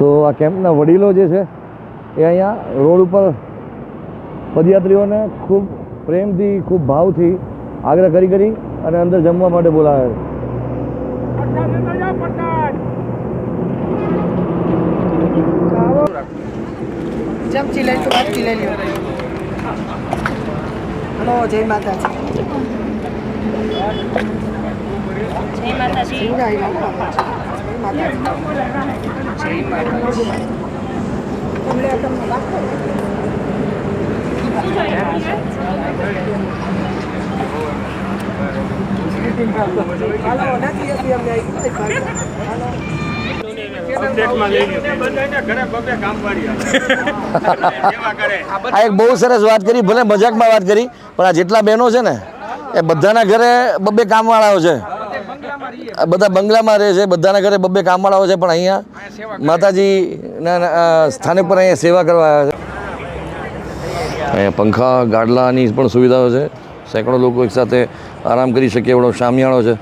તો આ કેમ્પના વડીલો જે છે એ અહીંયા રોડ ઉપર પદયાત્રીઓને ખૂબ પ્રેમથી ખૂબ ભાવથી આગ્રહ કરી કરી અને અંદર જમવા માટે બોલાવે છે. ચમચી લઈ તો બાટકી લઈ લ્યો. હલો જય માતાજી. જય માતાજી. આ એક બહુ સરસ વાત કરી, ભલે મજાકમાં વાત કરી, પણ આ જેટલા બહેનો છે ને, એ બધાના ઘરે બબ્બે કામવાળાઓ છે. બધા બંગલામાં રહે છે બધાના ઘરે બબ્બે કામવાળાઓ છે પણ અહીંયા માતાજીના અ, સ્થાને પર અહીંયા સેવા કરવા આવ્યા છે. અહીંયા પંખા ગાડલાની પણ સુવિધાઓ છે. સેંકડો લોકો એકસાથે આરામ કરી શકે એવડો શામિયાળો છે.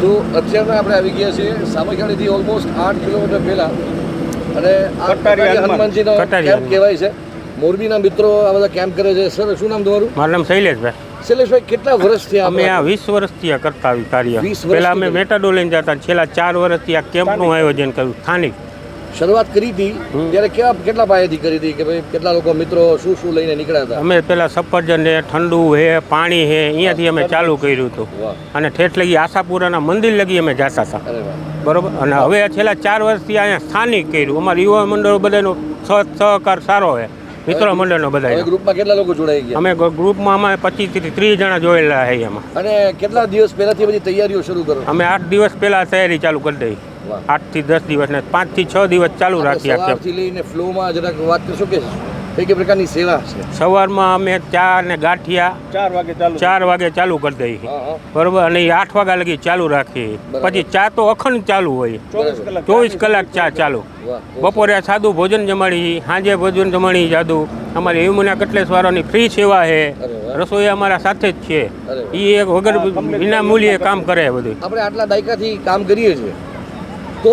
તો અત્યારે આપણે આવી ગયા છીએ. સામખિયાળીથી ઓલમોસ્ટ આઠ કિલોમીટર પહેલાં. અને આ કટારી હનુમાનજીનો કેમ્પ કહેવાય છે. મોરબીના મિત્રો આ બધા કેમ્પ કરે છે. સર શું નામ તમારું? મારું નામ શૈલેષભાઈ. શૈલેષભાઈ કેટલા વર્ષથી અમે આ વીસ વર્ષથી આ કરતા આવી કાર્ય. 20 પહેલા અમે. મેટાડો લઈને જતા છેલ્લા ચાર વર્ષથી આ કેમ્પનું આયોજન કર્યું સ્થાનિક. શરૂઆત કરી હતી ત્યારે કેવા કેટલા પાયેથી કરી હતી કે ભાઈ કેટલા લોકો મિત્રો શું શું લઈને નીકળ્યા હતા? અમે પેલા સફરજન છે ઠંડુ હે પાણી હે અહીંયાથી અમે ચાલુ કર્યું હતું. અને ઠેઠ લગી આશાપુરાના મંદિર લગી અમે જતા હતા. બરોબર? અને હવે આ છેલ્લા ચાર વર્ષથી અહીંયા સ્થાનિક કર્યું. અમારા યુવા મંડળો બધાનો સહ સહકાર સારો છે. મિત્રો મંડળનો નો બધા ગ્રુપમાં કેટલા લોકો જોડાઈ ગયા? અમે ગ્રુપમાં અમે પચીસથી ત્રીસ જણા જોયેલા છે એમાં અને કેટલા દિવસ પહેલાથી બધી તૈયારીઓ શરૂ કરો? અમે આઠ દિવસ પહેલા તૈયારી ચાલુ કરી દઈ. આઠથી દસ દિવસ ને પાંચથી છ દિવસ ચાલુ રાખીએ આ કેમ્પ લઈને ફ્લોમાં જરાક વાત કરશો કે કઈ કઈ પ્રકારની સેવા છે? સવારમાં અમે ચા ને ગાંઠિયા ચાર વાગે ચાલુ ચાર વાગે ચાલુ કરી દઈએ. બરોબર? અને આઠ વાગ્યા લગી ચાલુ રાખીએ. પછી ચા તો અખંડ ચાલુ હોય. ચોવીસ કલાક ચા ચાલુ. બપોરે સાદું ભોજન જમાડી સાંજે ભોજન જમાડી જાદુ. અમારી યમુના કટલેશ્વરોની ફ્રી સેવા છે. રસોઈ અમારા સાથે જ છે. એ એક વગર વિના મૂલ્યે કામ કરે બધું. આપણે આટલા દાયકાથી કામ કરીએ છીએ. તો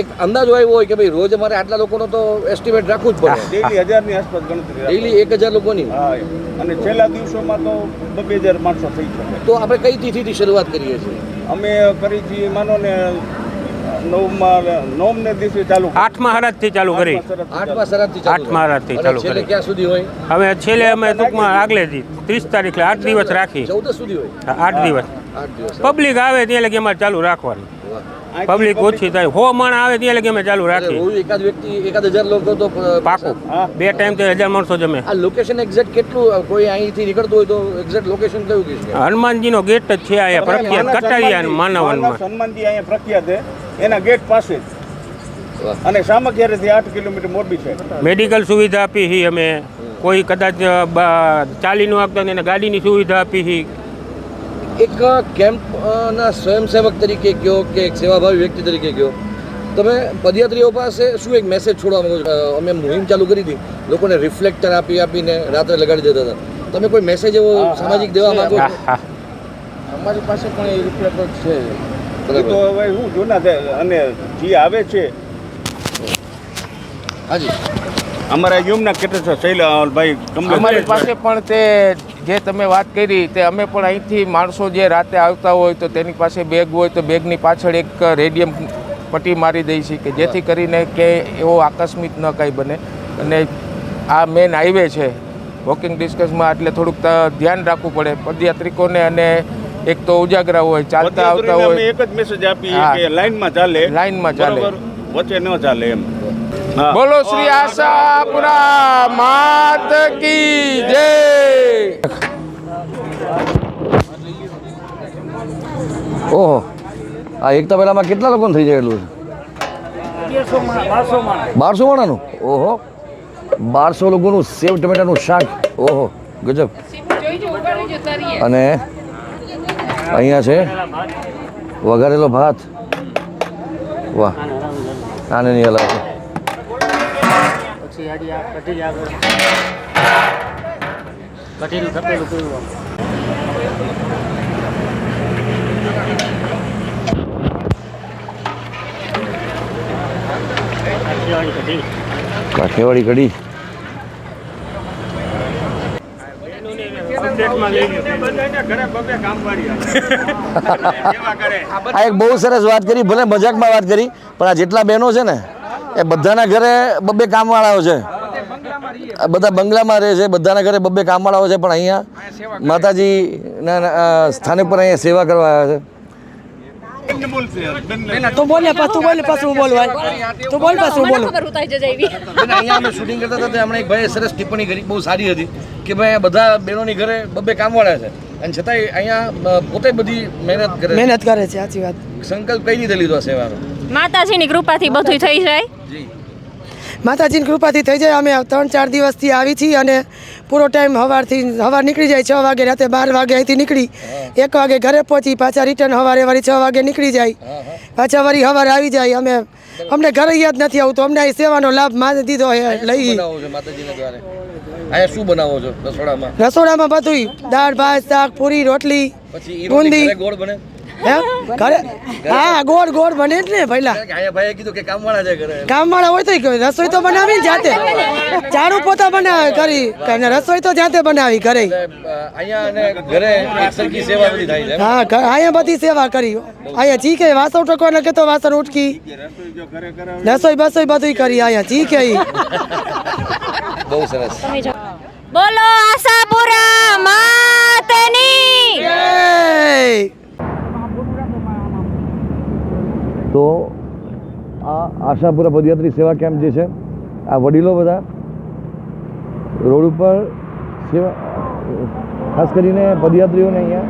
એક અંદાજો આવ્યો હોય કે ભાઈ રોજ અમારે આટલા લોકોનો તો એસ્ટિમેટ રાખવું જ પડે. ડેલી હજારની આસપાસ ગણતરી. ડેઈલી એક હજાર લોકોની. હા અને છેલ્લા દિવસોમાં તો બે હજાર માણસો થઈ શકે. તો આપણે કઈ તિથિથી શરૂઆત કરીએ છીએ? અમે કરી છીએ માનો ને નવમાં નવમ દિવસે ચાલુ આઠમા હરાજથી ચાલુ કરી. આઠમા શરાબથી આઠમા કરીએ. ચાલુ છેલ્લે ક્યાં સુધી હોય? હવે છેલ્લે અમે ટૂંકમાં આગલે ત્રીસ તારીખે આઠ દિવસ રાખી. ચૌદ સુધી હોય. આઠ દિવસ. પબ્લિક આવે ત્યાં લગી અમારે ચાલુ રાખવાનું. પબ્લિક ઓછી થાય. હો માણ આવે ત્યાં લગી અમે ચાલુ રાખી એકાદ વ્યક્તિ એકાદ હજાર લોકો તો પાકું. બે ટાઈમ તો હજાર માણસો જમે. આ લોકેશન એક્ઝેક્ટ કેટલું કોઈ અહીંથી નીકળતું હોય તો એક્ઝેક્ટ લોકેશન કયું કહીશ હનુમાનજીનો ગેટ જ છે અહીંયા પ્રખ્યાત કટારિયા માનવનમાં. માનવ અહીંયા પ્રખ્યાત છે. એના ગેટ પાસે જ. અને સામખિયારેથી આઠ કિલોમીટર મોરબી છે. મેડિકલ સુવિધા આપી હી અમે. કોઈ કદાચ ચાલી ચાલીનું આપતા એને ગાડીની સુવિધા આપી છે એક કેમ્પના સ્વયંસેવક તરીકે કયો કે એક સેવાભાવી વ્યક્તિ તરીકે કયો? તમે પદયાત્રીઓ પાસે શું એક મેસેજ છોડવા માંગો છો? અમે મુહિમ ચાલુ કરી હતી. લોકોને રિફ્લેક્ટર આપી આપીને રાત્રે લગાડી દેતા હતા. તમે કોઈ મેસેજ એવો સામાજિક દેવા છે. માંગો હા છો અમારી પાસે પણ એ રિફ્લેક્ટર છે. તો હવે હું જૂના છે અને જે આવે છે. હાજી. અમારા યુમના કેટલા શૈલાભાઈ અમારી પાસે પણ તે જે તમે વાત કરી તે અમે પણ અહીંથી માણસો જે રાતે આવતા હોય તો તેની પાસે બેગ હોય તો બેગની પાછળ એક રેડિયમ પટ્ટી મારી દઈ છે કે જેથી કરીને કે એવો આકસ્મિક ન કાંઈ બને. અને આ મેન હાઈવે છે વોકિંગ ડિસ્કસમાં એટલે થોડુંક ધ્યાન રાખવું પડે. પદયાત્રિકોને અને એક તો ઉજાગરા હોય ચાલતા આવતા હોય. એક જ મેસેજ આપી. કે લાઈનમાં ચાલે. લાઈનમાં ચાલે. વચ્ચે ન ચાલે એમ. બોલો શ્રી આશાપુરા માત કી જય ઓહો. આ એકતા પહેલામાં કેટલા લોકોને થઈ જાય એટલું બારસો માણાનું ઓહો. બારસો લોકોનું સેવ ટમેટાનું શાક. ઓહો, ગજબ. અને અહીંયા છે વઘારેલો ભાત. વાહ. આને નહીં હલાવે કાઠિયાવાડી કઢી અપડેટમાં લઈ લો બધાને ઘરે બબે કામવાળી આવે. સેવા કરે આ એક બહુ સરસ વાત કરી, ભલે મજાકમાં વાત કરી, પણ આ જેટલા બહેનો છે ને, એ બધાના ઘરે બબ્બે કામવાળાઓ છે. બધા બંગલામાં રહે છે, બધાના ઘરે બબ્બે કામવાળાઓ છે, પણ અહીંયા માતાજીના સ્થાને પર અહીંયા સેવા કરવા આવ્યા છે. તું બોલે પાછું તું બોલે પાછું હું બોલું તું બોલ પાછું હું બોલું. ખબર ઉતાઈ જજે એવી અહીંયા અમે શૂટિંગ કરતા હતા હમણાં એક ભાઈ સરસ ટિપ્પણી કરી બહુ સારી હતી કે ભાઈ આ બધા બહેનોની ઘરે બબ્બે કામવાળા છે. અને છતાંય અહીંયા પોતે બધી મહેનત કરે મહેનત કરે છે સાચી વાત. સંકલ્પ કઈ રીતે લીધો છે સેવાનો? માતાજીની કૃપાથી બધું થઈ જાય. જી. માતાજીની કૃપાથી થઈ જાય. અમે ત્રણ ચાર દિવસથી આવી છીએ અને પૂરો ટાઈમ સવારથી સવાર નીકળી જાય છ વાગે રાતે બાર વાગે અહીંથી નીકળી. એક વાગે ઘરે પહોંચી પાછા રિટર્ન સવારે વળી છ વાગે નીકળી જાય. પાછા વળી સવારે આવી જાય અમે અમને ઘરે યાદ નથી આવતું અમને અહીં સેવાનો લાભમાં દીધો લઈ. શું બનાવો છો રસોડામાં? રસોડામાં બધું દાળ ભાત શાક પૂરી રોટલી બુંદી. ગોળ બને? હે ઘરે? હા ગોળ ગોળ બને જ ને પહેલા ભાઈએ કીધું કે કામવાળા છે ઘરે. કામવાળા હોય તો રસોઈ તો બનાવી જાતે ઝાડુ પોતા બનાવે કરી. રસોઈ તો જાતે બનાવી ઘરે અહીંયા ઘરે સેવા બધી થાય છે હા અહીંયા બધી સેવા કરી. અહીંયા જી કે વાસણ ટકવાના કે તો વાસણ ઉટકી. રસોઈ બસોઈ બધું કરી અહીંયા જી કે બહુ સરસ. બોલો આશાપુરા એય! તો આ આશાપુરા પદયાત્રી સેવા કેમ્પ જે છે આ વડીલો બધા રોડ ઉપર સેવા ખાસ કરીને પદયાત્રીઓને અહીંયા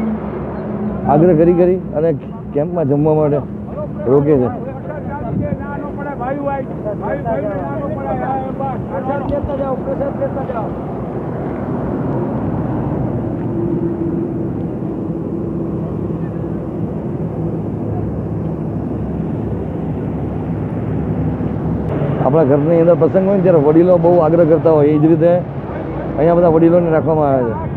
આગ્રહ કરી કરી અને કેમ્પમાં જમવા માટે રોકે છે આપણા ઘરની અંદર પ્રસંગ હોય ને ત્યારે વડીલો બહુ આગ્રહ કરતા હોય એ જ રીતે અહીંયા બધા વડીલોને રાખવામાં આવે છે.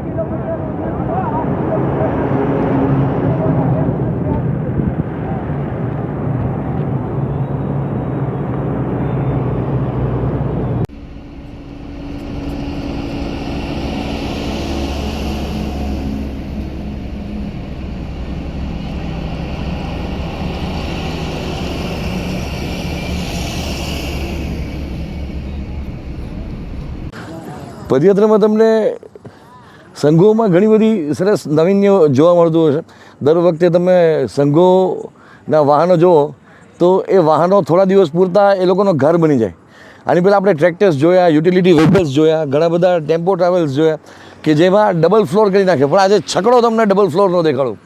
પદયાત્રામાં તમને સંઘોમાં ઘણી બધી સરસ નવીન્ય જોવા મળતું હોય છે. દર વખતે તમે સંઘોના વાહનો જુઓ, તો એ વાહનો થોડા દિવસ પૂરતા એ લોકોનો ઘર બની જાય. આની પહેલાં આપણે ટ્રેક્ટર્સ જોયા યુટિલિટી વ્હીકલ્સ જોયા, ઘણા બધા ટેમ્પો ટ્રાવેલ્સ જોયા, કે જેમાં ડબલ ફ્લોર કરી નાખે. પણ આજે છકડો તમને ડબલ ફ્લોરનો દેખાડું.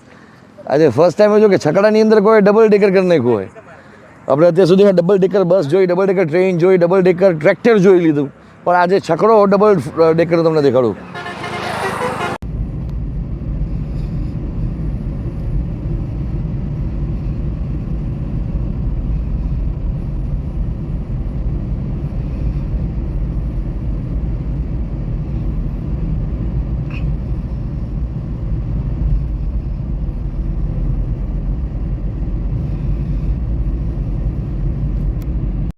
આજે ફર્સ્ટ ટાઈમ જો કે છકડાની અંદર કોઈ ડબલ ડેકર કરી નાખ્યું હોય. આપણે અત્યાર સુધીમાં ડબલ ડેકર બસ જોઈ ડબલ ડેકર ટ્રેન જોઈ ડબલ ડેકર ટ્રેક્ટર જોઈ લીધું. પણ આજે છકડો ડબલ ડેકર તમને દેખાડું.